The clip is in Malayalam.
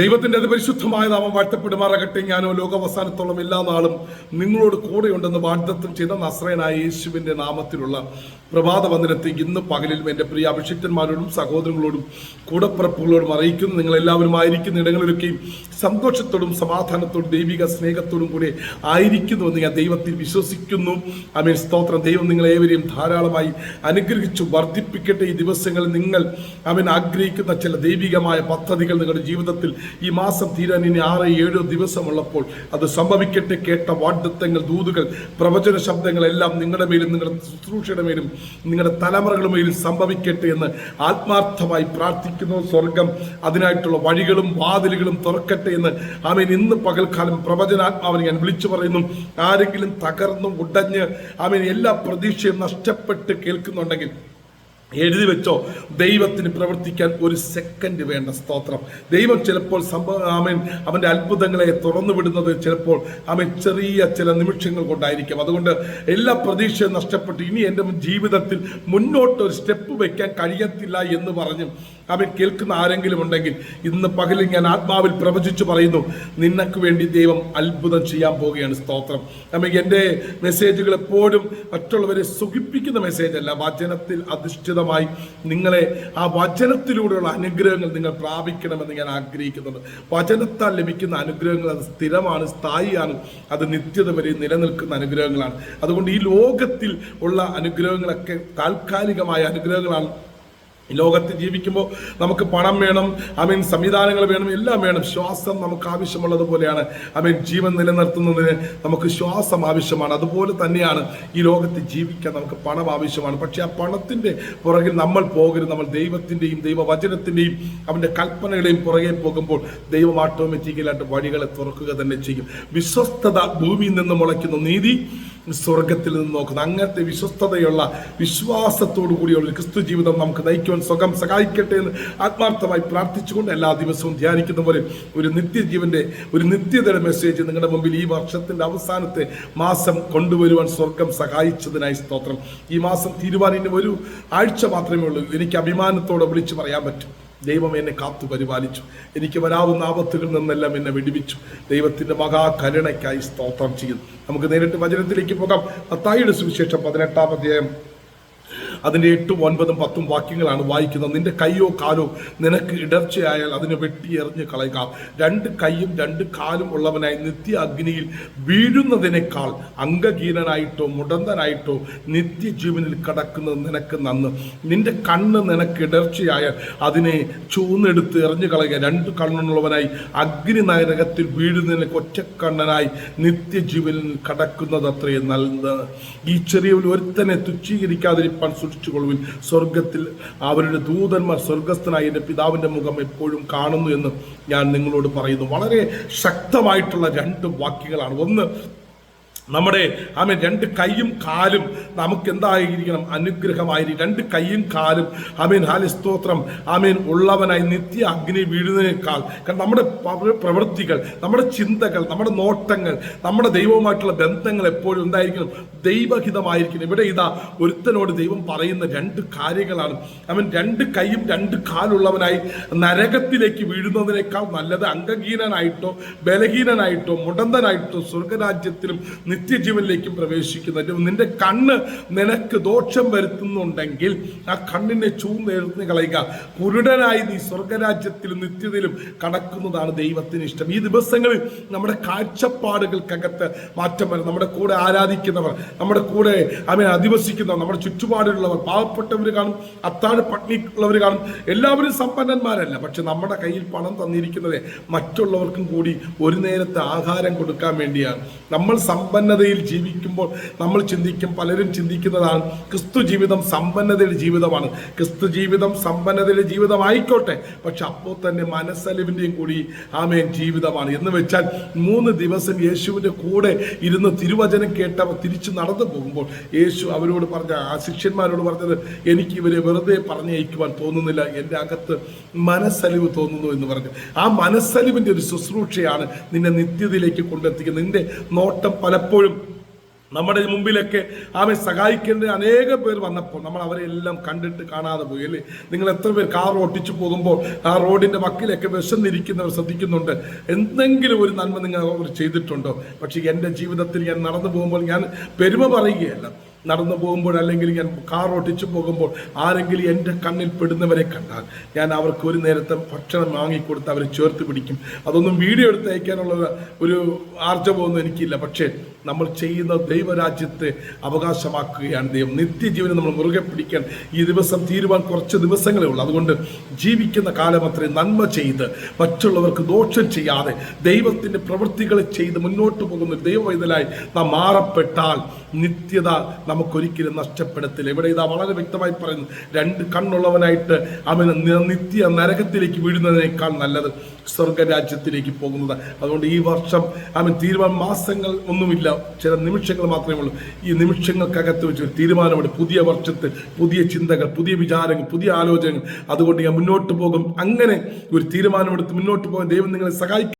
ദൈവത്തിന്റെ അതിപരിശുദ്ധമായ നാമം വാഴ്ത്തപ്പെടുമാറാകട്ടെ. ഞാനോ ലോകാവസാനത്തോളം എല്ലാ നാളും നിങ്ങളോട് കൂടെയുണ്ടെന്ന് വാഗ്ദത്തം ചെയ്ത നസ്രയനായ യേശുവിന്റെ നാമത്തിലുള്ള പ്രഭാത വന്ദനത്തെ ഇന്ന് പകലിലും എന്റെ പ്രിയ അഭിഷിക്തന്മാരോടും സഹോദരങ്ങളോടും കൂടപ്പിറപ്പുകളോടും അറിയിക്കുന്നു. നിങ്ങൾ എല്ലാവരും ആയിരിക്കുന്ന ഇടങ്ങളിലൊക്കെയും സന്തോഷത്തോടും സമാധാനത്തോടും ദൈവിക സ്നേഹത്തോടും കൂടെ ആയിരിക്കുന്നുവെന്ന് ഞാൻ ദൈവത്തിൽ വിശ്വസിക്കുന്നു. അമീൻ സ്തോത്രം. ദൈവം നിങ്ങളേവരെയും ധാരാളമായി അനുഗ്രഹിച്ചു വർദ്ധിപ്പിക്കട്ടെ. ഈ ദിവസങ്ങളിൽ നിങ്ങൾ അവൻ ആഗ്രഹിക്കുന്ന ചില ദൈവികമായ പദ്ധതികൾ നിങ്ങളുടെ ജീവിതത്തിൽ ഈ മാസം തീരാൻ ഇനി ആറ് ഏഴോ ദിവസമുള്ളപ്പോൾ അത് സംഭവിക്കട്ടെ കേട്ട വാഗ്ദത്തങ്ങൾ ദൂതുകൾ പ്രവചന ശബ്ദങ്ങളെല്ലാം നിങ്ങളുടെ മേലും നിങ്ങളുടെ ശുശ്രൂഷയുടെ മേലും നിങ്ങളുടെ തലമുറകളുടെ മേലും സംഭവിക്കട്ടെ എന്ന് ആത്മാർത്ഥമായി പ്രാർത്ഥിക്കുന്നു. സ്വർഗം അതിനായിട്ടുള്ള വഴികളും വാതിലുകളും തുറക്കട്ടെ എന്ന്. ആമേൻ. ഇന്ന് പകൽക്കാലം പ്രവചനാത്മാവിനെ ഞാൻ വിളിച്ചു പറയുന്നു. ആരെങ്കിലും തകർന്നും ഉടഞ്ഞ് ആമേൻ എല്ലാ പ്രതീക്ഷയും നഷ്ടപ്പെട്ട് കേൾക്കുന്നുണ്ടെങ്കിൽ എഴുതി വെച്ചോ. ദൈവത്തിന് പ്രവർത്തിക്കാൻ ഒരു സെക്കൻഡ് വേണ്ട സ്തോത്രം. ദൈവം ചിലപ്പോൾ സംഭവം ആമൻ അവന്റെ അത്ഭുതങ്ങളെ തുറന്നു വിടുന്നത് ചിലപ്പോൾ അവൻ ചെറിയ ചില നിമിഷങ്ങൾ കൊണ്ടായിരിക്കും. അതുകൊണ്ട് എല്ലാ പ്രതീക്ഷയും നഷ്ടപ്പെട്ട് ഇനി എന്റെ ജീവിതത്തിൽ മുന്നോട്ട് ഒരു സ്റ്റെപ്പ് വെക്കാൻ കഴിയത്തില്ല എന്ന് പറഞ്ഞു അവൻ കേൾക്കുന്ന ആരെങ്കിലും ഉണ്ടെങ്കിൽ ഇന്ന് പകലിൽ ഞാൻ ആത്മാവിൽ പ്രവചിച്ചു പറയുന്നു നിനക്ക് വേണ്ടി ദൈവം അത്ഭുതം ചെയ്യാൻ പോവുകയാണ് സ്തോത്രം. അമ്മ എന്റെ മെസ്സേജുകൾ എപ്പോഴും മറ്റുള്ളവരെ സുഖിപ്പിക്കുന്ന മെസ്സേജല്ല വചനത്തിൽ വചനത്തിൽ അധിഷ്ഠിതമായി നിങ്ങളെ ആ വചനത്തിലൂടെയുള്ള അനുഗ്രഹങ്ങൾ നിങ്ങൾ പ്രാപിക്കണമെന്ന് ഞാൻ ആഗ്രഹിക്കുന്നുണ്ട്. വചനത്താൽ ലഭിക്കുന്ന അനുഗ്രഹങ്ങൾ അത് സ്ഥിരമാണ് സ്ഥായിയാണ്. അത് നിത്യത വരെ നിലനിൽക്കുന്ന അനുഗ്രഹങ്ങളാണ്. അതുകൊണ്ട് ഈ ലോകത്തിൽ ഉള്ള അനുഗ്രഹങ്ങളൊക്കെ താൽക്കാലികമായ അനുഗ്രഹങ്ങളാണ് ഈ ലോകത്ത് ജീവിക്കുമ്പോൾ നമുക്ക് പണം വേണം ഐ മീൻ സംവിധാനങ്ങൾ വേണം എല്ലാം വേണം. ശ്വാസം നമുക്ക് ആവശ്യമുള്ളതുപോലെയാണ്. ഐ മീൻ ജീവൻ നിലനിർത്തുന്നതിന് നമുക്ക് ശ്വാസം ആവശ്യമാണ്. അതുപോലെ തന്നെയാണ് ഈ ലോകത്ത് ജീവിക്കാൻ നമുക്ക് പണം ആവശ്യമാണ്. പക്ഷേ ആ പണത്തിന്റെ പുറകിൽ നമ്മൾ പോകരുത്. നമ്മൾ ദൈവത്തിന്റെയും ദൈവവചനത്തിന്റെയും അവന്റെ കൽപ്പനകളെയും പുറകെ പോകുമ്പോൾ ദൈവം ഓട്ടോമാറ്റിക്കലായിട്ട് വഴികളെ തുറക്കുക തന്നെ ചെയ്യും. വിശ്വസ്തത ഭൂമിയിൽ നിന്ന് മുളയ്ക്കുന്ന. നീതി സ്വർഗത്തിൽ നിന്ന് നോക്കുന്നത്. അങ്ങനത്തെ വിശ്വസ്തതയുള്ള വിശ്വാസത്തോടു കൂടിയുള്ള ക്രിസ്തു ജീവിതം നമുക്ക് നയിക്കുവാൻ സ്വകം സഹായിക്കട്ടെ എന്ന് ആത്മാർത്ഥമായി പ്രാർത്ഥിച്ചുകൊണ്ട് എല്ലാ ദിവസവും ധ്യാനിക്കുന്ന പോലെ ഒരു നിത്യജീവന്റെ ഒരു നിത്യതയുടെ മെസ്സേജ് നിങ്ങളുടെ മുമ്പിൽ ഈ വർഷത്തിന്റെ അവസാനത്തെ മാസം കൊണ്ടുവരുവാൻ സ്വർഗം സഹായിച്ചതിനായി സ്തോത്രം. ഈ മാസം തീരുമാനിന് ഒരു ആഴ്ച മാത്രമേ ഉള്ളൂ. എനിക്ക് അഭിമാനത്തോടെ വിളിച്ചു പറയാൻ പറ്റും. ദൈവം എന്നെ കാത്തു പരിപാലിച്ചു. എനിക്ക് വരാവുന്ന ആപത്തുകളിൽ നിന്നെല്ലാം എന്നെ വെടിവിച്ചു. ദൈവത്തിന്റെ മഹാകരുണയ്ക്കായി സ്തോത്രം ചെയ്യുന്നു. നമുക്ക് നേരിട്ട് വചനത്തിലേക്ക് പോകാം. അത്തായിയുടെ സുവിശേഷം പതിനെട്ടാം അധ്യായം അതിന്റെ എട്ടും ഒൻപതും പത്തും വാക്യങ്ങളാണ് വായിക്കുന്നത്. നിന്റെ കൈയോ കാലോ നിനക്ക് ഇടർച്ചയായാൽ അതിനെ വെട്ടി എറിഞ്ഞ് കളയുക. രണ്ട് കൈയും രണ്ട് കാലും ഉള്ളവനായി നിത്യ അഗ്നിയിൽ വീഴുന്നതിനേക്കാൾ അംഗഹീനനായിട്ടോ മുടന്തനായിട്ടോ നിത്യജീവനിൽ കടക്കുന്നത് നിനക്ക് നന്ന്. നിന്റെ കണ്ണ് നിനക്ക് ഇടർച്ചയായാൽ അതിനെ ചൂന്നെടുത്ത് എറിഞ്ഞു കളയുക. രണ്ട് കണ്ണുള്ളവനായി അഗ്നി നരകത്തിൽ വീഴുന്നതിന് ഒറ്റക്കണ്ണനായി നിത്യജീവനിൽ കടക്കുന്നത് അത്രയും നല്ലത്. ഈ ചെറിയ ഒരുത്തനെ തുച്ഛീകരിക്കാതിരിപ്പാൻ സൂക്ഷിച്ചുകൊള്ളുവിൻ സ്വർഗത്തിൽ അവരുടെ ദൂതന്മാർ സ്വർഗസ്ഥനായി എന്റെ പിതാവിന്റെ മുഖം എപ്പോഴും കാണുന്നു എന്ന് ഞാൻ നിങ്ങളോട് പറയുന്നു. വളരെ ശക്തമായിട്ടുള്ള രണ്ട് വാക്യങ്ങളാണ് ഒന്ന് നമ്മുടെ ആമേൻ രണ്ട് കൈയും കാലും നമുക്ക് എന്തായിരിക്കണം അനുഗ്രഹമായി രണ്ട് കൈയും കാലും ആമേൻ ഹാലി സ്തോത്രം. ആമേൻ ഉള്ളവനായി നിത്യ അഗ്നി വീഴുന്നതിനേക്കാൾ കാരണം നമ്മുടെ പ്രവൃത്തികൾ നമ്മുടെ ചിന്തകൾ നമ്മുടെ നോട്ടങ്ങൾ നമ്മുടെ ദൈവവുമായിട്ടുള്ള ബന്ധങ്ങൾ എപ്പോഴും എന്തായിരിക്കണം? ദൈവഹിതമായിരിക്കണം. ഇവിടെ ഇതാ ഒരുത്തനോട് ദൈവം പറയുന്ന രണ്ട് കാര്യങ്ങളാണ്. അവൻ രണ്ട് കൈയും രണ്ട് കാലുള്ളവനായി നരകത്തിലേക്ക് വീഴുന്നതിനേക്കാൾ നല്ലത് അംഗഹീനനായിട്ടോ ബലഹീനനായിട്ടോ മുടന്തനായിട്ടോ സ്വർഗരാജ്യത്തിലും നിത്യജീവനിലേക്കും പ്രവേശിക്കുന്നത് നിന്റെ കണ്ണ് നിനക്ക് ദോഷം വരുത്തുന്നുണ്ടെങ്കിൽ ആ കണ്ണിനെ ചൂന്നെഴുന്ന് കളയുക. കുരുടനായി നീ സ്വർഗരാജ്യത്തിലും നിത്യതയിലും കടക്കുന്നതാണ് ദൈവത്തിന് ഇഷ്ടം. ഈ ദിവസങ്ങളിൽ നമ്മുടെ കാഴ്ചപ്പാടുകൾക്കകത്ത് മാറ്റം വരും നമ്മുടെ കൂടെ ആരാധിക്കുന്നവർ നമ്മുടെ കൂടെ അവനെ അധിവസിക്കുന്നവർ നമ്മുടെ ചുറ്റുപാടിലുള്ളവർ പാവപ്പെട്ടവർ കാണും അത്താഴ പട്ടിണിക്കുള്ളവർ കാണും. എല്ലാവരും സമ്പന്നന്മാരല്ല. പക്ഷെ നമ്മുടെ കയ്യിൽ പണം തന്നിരിക്കുന്നത് മറ്റുള്ളവർക്കും കൂടി ഒരു നേരത്തെ ആഹാരം കൊടുക്കാൻ വേണ്ടിയാണ്. നമ്മൾ സമ്പന്നതയിൽ ജീവിക്കുമ്പോൾ നമ്മൾ ചിന്തിക്കും പലരും ചിന്തിക്കുന്നതാണ് ക്രിസ്തു ജീവിതം സമ്പന്നതയുടെ ജീവിതമാണ്. ക്രിസ്തു ജീവിതം സമ്പന്നതയുടെ ജീവിതമായിക്കോട്ടെ. പക്ഷെ അപ്പോൾ തന്നെ മനസ്സലിവിന്റെയും കൂടി ആമേൻ ജീവിതമാണ്. എന്ന് വെച്ചാൽ മൂന്ന് ദിവസം യേശുവിന്റെ കൂടെ ഇരുന്ന് തിരുവചനം കേട്ടവർ തിരിച്ചു നടന്നു പോകുമ്പോൾ യേശു അവരോട് പറഞ്ഞ ആ ശിഷ്യന്മാരോട് പറഞ്ഞത് എനിക്ക് ഇവരെ വെറുതെ പറഞ്ഞയക്കുവാൻ തോന്നുന്നില്ല. എന്റെ അകത്ത് മനസ്സലിവ് തോന്നുന്നു എന്ന് പറഞ്ഞു. ആ മനസ്സലിവിന്റെ ഒരു ശുശ്രൂഷയാണ് നിന്നെ നിത്യതയിലേക്ക് കൊണ്ടെത്തിക്കുന്നത്. നിന്റെ നോട്ടം പലപ്പോഴും നമ്മുടെ മുമ്പിലൊക്കെ ആമെ സഹായിക്കേണ്ട അനേകം പേർ വന്നപ്പോൾ നമ്മൾ അവരെ എല്ലാം കണ്ടിട്ട് കാണാതെ പോയി അല്ലേ? നിങ്ങൾ എത്ര പേർ കാർ ഓട്ടിച്ചു പോകുമ്പോൾ ആ റോഡിന്റെ വക്കിലൊക്കെ വിശന്നിരിക്കുന്നവർ ശ്രദ്ധിക്കുന്നുണ്ട്. എന്തെങ്കിലും ഒരു നന്മ നിങ്ങൾ അവർ ചെയ്തിട്ടുണ്ടോ? പക്ഷേ എന്റെ ജീവിതത്തിൽ ഞാൻ നടന്നു പോകുമ്പോൾ ഞാൻ പെരുമ പറയുകയല്ല. നടന്നു പോകുമ്പോൾ അല്ലെങ്കിൽ ഞാൻ കാർ ഓട്ടിച്ചു പോകുമ്പോൾ ആരെങ്കിലും എന്റെ കണ്ണിൽ പെടുന്നവരെ കണ്ടാൽ ഞാൻ അവർക്ക് ഒരു നേരത്തെ ഭക്ഷണം വാങ്ങിക്കൊടുത്ത് അവരെ ചേർത്ത് പിടിക്കും. അതൊന്നും വീഡിയോ എടുത്ത് അയക്കാനുള്ള ഒരു ആർജവമൊന്നും എനിക്കില്ല. പക്ഷേ നമ്മൾ ചെയ്യുന്ന ദൈവരാജ്യത്തെ അവകാശമാക്കുകയാണ് ദൈവം. നിത്യജീവനെ നമ്മൾ മുറുകെ പിടിക്കാൻ ഈ ദിവസം തീരുവാൻ കുറച്ച് ദിവസങ്ങളേ ഉള്ളൂ. അതുകൊണ്ട് ജീവിക്കുന്ന കാലം അത്രയും നന്മ ചെയ്ത് മറ്റുള്ളവർക്ക് ദോഷം ചെയ്യാതെ ദൈവത്തിന്റെ പ്രവൃത്തികൾ ചെയ്ത് മുന്നോട്ട് പോകുന്ന ദൈവവൈതലായി നാം മാറപ്പെട്ടാൽ നിത്യത നമുക്കൊരിക്കലും നഷ്ടപ്പെടത്തില്ല. ഇവിടെ ഇതാ വളരെ വ്യക്തമായി പറയുന്നു. രണ്ട് കണ്ണുള്ളവനായിട്ട് അവന് നിത്യ നരകത്തിലേക്ക് വീഴുന്നതിനേക്കാൾ നല്ലത് സ്വർഗരാജ്യത്തിലേക്ക് പോകുന്നത്. അതുകൊണ്ട് ഈ വർഷം അവൻ തീരുമാനം മാസങ്ങൾ ഒന്നുമില്ല ചില നിമിഷങ്ങൾ മാത്രമേ ഉള്ളൂ. ഈ നിമിഷങ്ങൾക്കകത്ത് വെച്ച് ഒരു തീരുമാനമെടുത്ത് പുതിയ വർഷത്തിൽ പുതിയ ചിന്തകൾ പുതിയ വിചാരങ്ങൾ പുതിയ ആലോചനകൾ. അതുകൊണ്ട് ഞാൻ മുന്നോട്ട് പോകും. അങ്ങനെ ഒരു തീരുമാനമെടുത്ത് മുന്നോട്ട് പോകാൻ ദൈവം നിങ്ങളെ സഹായിക്കും.